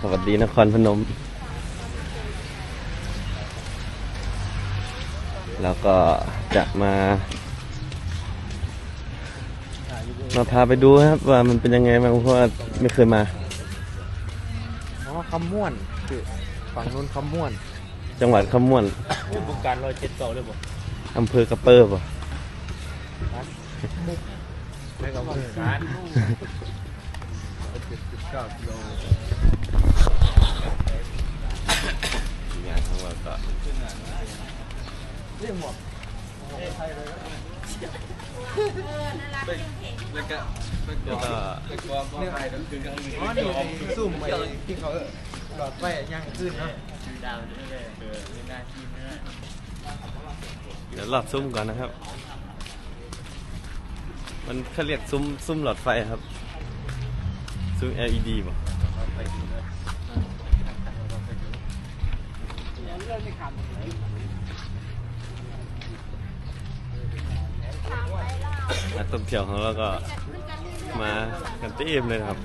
สวัสดีนครพนม แล้วก็จะมา มาพาไปดูครับ ว่ามันเป็นยังไงบ้างเพราะว่าไม่เคยมา อ๋อคำม่วนคือฝั่งนู้นคำม่วน จังหวัดขมวนบุกการร้อยเจ็ดเก่าเลยบ่อำเภอกระเปิบอะไม่กับบุกการเก้ากิโล อ๋อนี่ซุ่มไอ้ที่เขาหลอดไฟย่างขึ้นเนาะเดี๋ยวหลอดซุ้มก่อนนะครับ มันเขาเรียกซุ้มซุ้มหลอดไฟครับ ซุ้ม LED ป่ะนักท่องเที่ยวของเราก็ มากันเต็มเลยนะครับ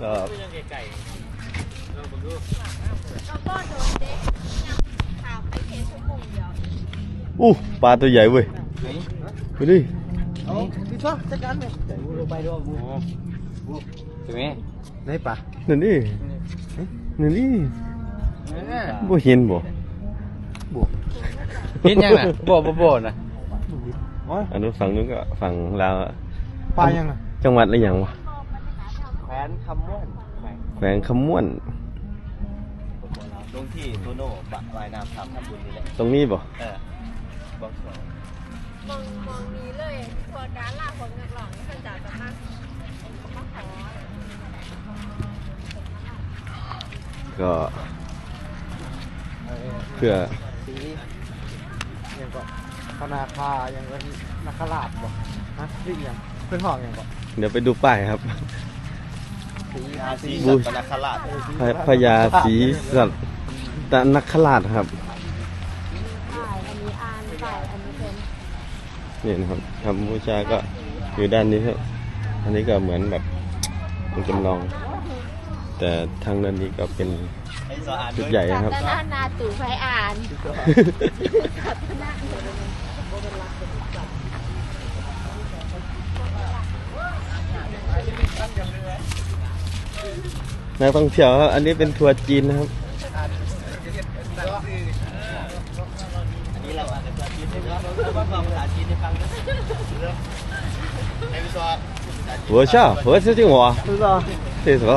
ก็แล้วก็โดนเด็กยังข่าวไปเทชั่วโมงเดียวอู้ปลาตัวใหญ่เว้ยไปดิเอาพี่ชอบจัดการเลยลงไปด้วยบุกถึงไหมไหนปะนั่นดินั่นดิบ่เห็นบ่เห็นยังน่ะบ่บ่บ่น่ะ อันนู้นฝั่งนู้นก็ฝั่งลาวอะปลายังน่ะจังหวัดอะไรอย่างวะแขวนคำม่วนแขวงคำม่วนตรงที่โตโน่บะวายน้ำทำทำบุญนี่แหละ ตรงนี้บ่เออบอกสองมองมองนี้เลยทัวร์การล่าคนนักหลองนี่เพิ่นจะจะมามาขอก็ เพื่อสียังก็ พนาคายังก็นักขลาดบ่ฮะที่ยังเพื่อนห้องยังบ่เดี๋ยวไปดูป้ายครับ สีอาสีบู สัตว์นักขลาดพระพญาศรีสัตตนคราชครับถ่ายอันนี้อ่านถ่ายอันนี้เป็นนี่นะครับทำบูชาก็อยู่ด้านนี้ครับ อันนี้ก็เหมือนแบบเป็นจำลอง แต่ทางด้านนี้ก็เป็นชุดใหญ่นะครับแต่หน้านาตู่ไฟอ่านนั กท่องเที่ยวครับอันนี้เป็นทัวร์จีนนะครับ อันนี้เราอ่านภาษาจีนให้ครับเราฟังภาษาจีนให้ฟังนะไอ้วิศวะ 我笑，我是听我，是吧？这是什么？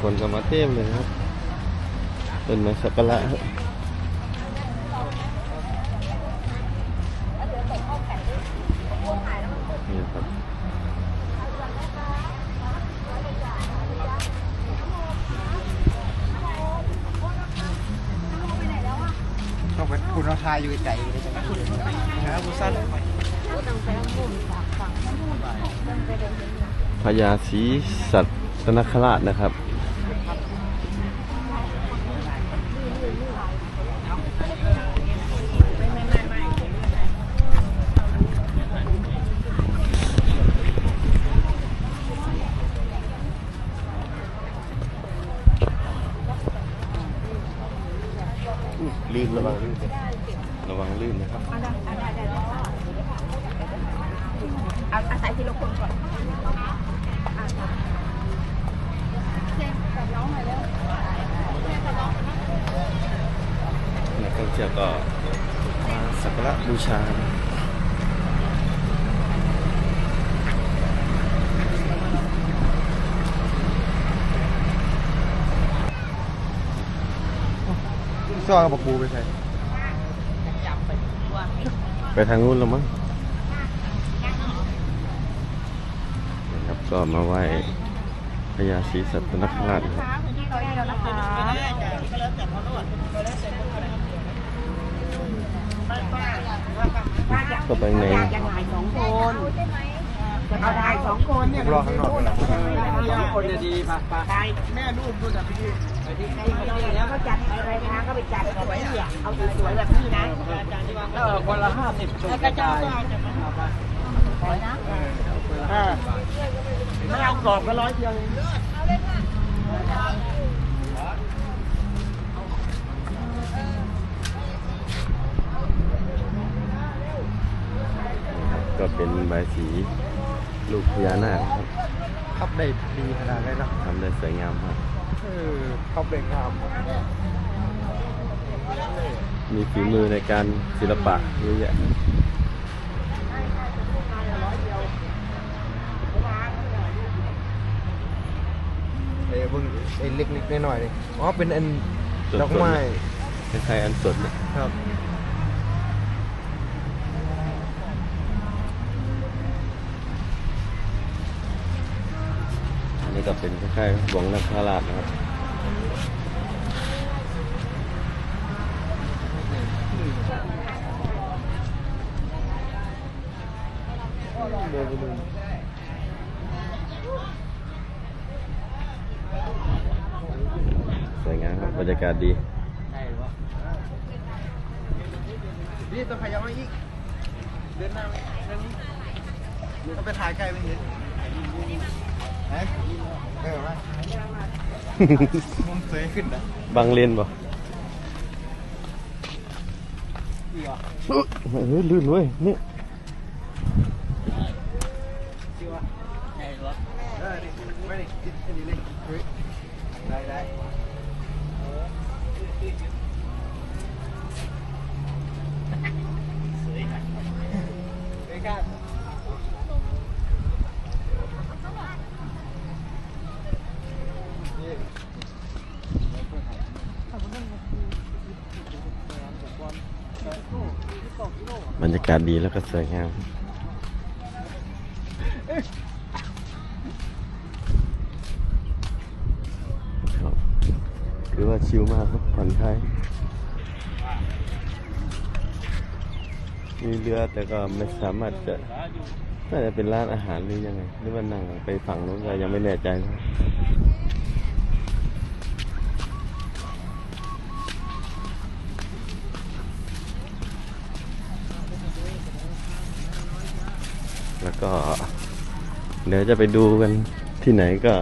คนก็มาเต็มเลยครับ เป็นมาสักการะ คุณราคาอยู่ใจเลยใช่ไหมนะคุณสั้นต้องไปมุมฝากฝั่งต้องไปเดินเห็นหนังพญาศรีสัตนคราชนะครับลื่นระวังลื่นระวังลื่นนะครับ เอาอาศัยทีละคนก่อนเซ็นกับน้องหน่อยเร็วเซ็นกับน้องนักท่องเที่ยวก็มาสักการะบูชานะซอยกับบักบูไปใช่ ไปทางนู้นแล้วมั้งนะครับ ก็มาไหว้พญาศรีสัตนคราชนครับก็ไปในยังไงสองคนเอาได้สองคนเนี่ยรอข้างนอกสองคนจะดีป่ะป่ะไปแม่ลูกดูแบบพี่แล้วก็จัดอะไรนะก็ไปจัดเอาไว้เอาสวยๆแบบนี้นะเออคนละห้าสิบแล้วก็เจ้าก็จะมาร้อนะ อ่าไม่เอากรอบก็ร้อยเดียวเองก็เป็นใบายสีลูกพญานาคครับขับได้ดีขนาดนี้นะทำได้สวยงามครับเออขับได้งาม มีฝีมือในการศิลปะเยอะแยะ เอ้เบิ่งไอ้เล็กๆน้อยๆนี่อ๋อเป็นอันสดๆ ดอกไม้คล้ายๆอันสดเนี่ยครับ อันนี้ก็เป็นคล้ายๆหวงนักคาราชนะครับสวยงามค รับบรรยากาศดีนี่ต้องขยับมาอีก เดินหน้าไปเดินนี้ต้องไปถ่ายใกล้ไปเห็นฮะเออมามุมสวยขึ้นนะบางเลนบ่ดีวะเฮ้ยลื่นเว้ยนี่ดีวะใช่วะเออนี่ไม่ได้กินอันนี้เลยเฮ้ยได้ได้สวยนะเฮ้ยกัน บรรยากาศดีแล้วก็สวยงามคือว่าชิลมากครับผ่อนคลายมีเรือแต่ก็ไม่สามารถจะน่าจะเป็นร้านอาหารหรือยังไงหรือว่านั่งไปฝั่งนู้นก็ยังไม่แน่ใจนะ ก็ เดี๋ยวจะไปดูกันที่ไหนก็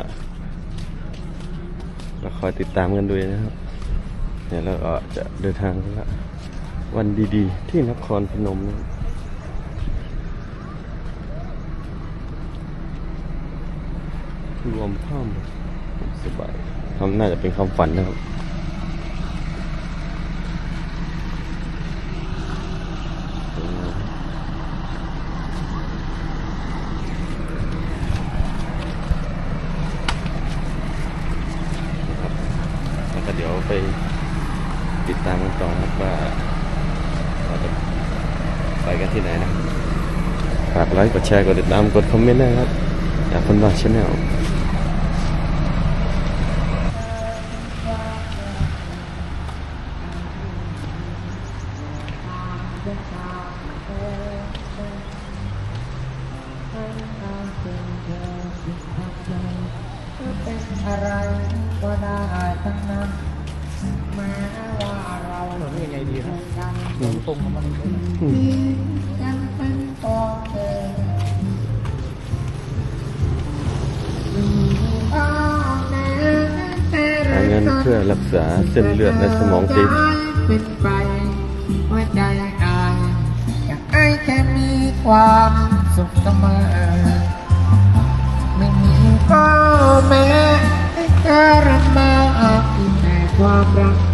เราคอยติดตามกันด้วยนะครับ เดี๋ยวเราก็จะเดินทางกันละวันดีๆ ที่นครพนมนะรวมข้ามสบายคำน่าจะเป็นคำฝันนะครับแล้วก็ เดี๋ยวไปติดตามกันต่อนะครับว่าเราจะไปกันที่ไหนนะฝากไลค์กดแชร์กดติดตามกดคอมเมนต์นะครับจากคนบ้าชาแนลอ จะเป็นอะไรก็ได้ทั้งนั้นแม้ว่าเรานี่ยังไงดีครับกันตรงกับมันยังเป็นตัวเออ้าวแม้แต่หาเงินเพื่อรักษาเส้นเลือดในสมองตีบอยากให้แค่มีความสุขเสมอ ก็แม่การมาที่แต่ความรัก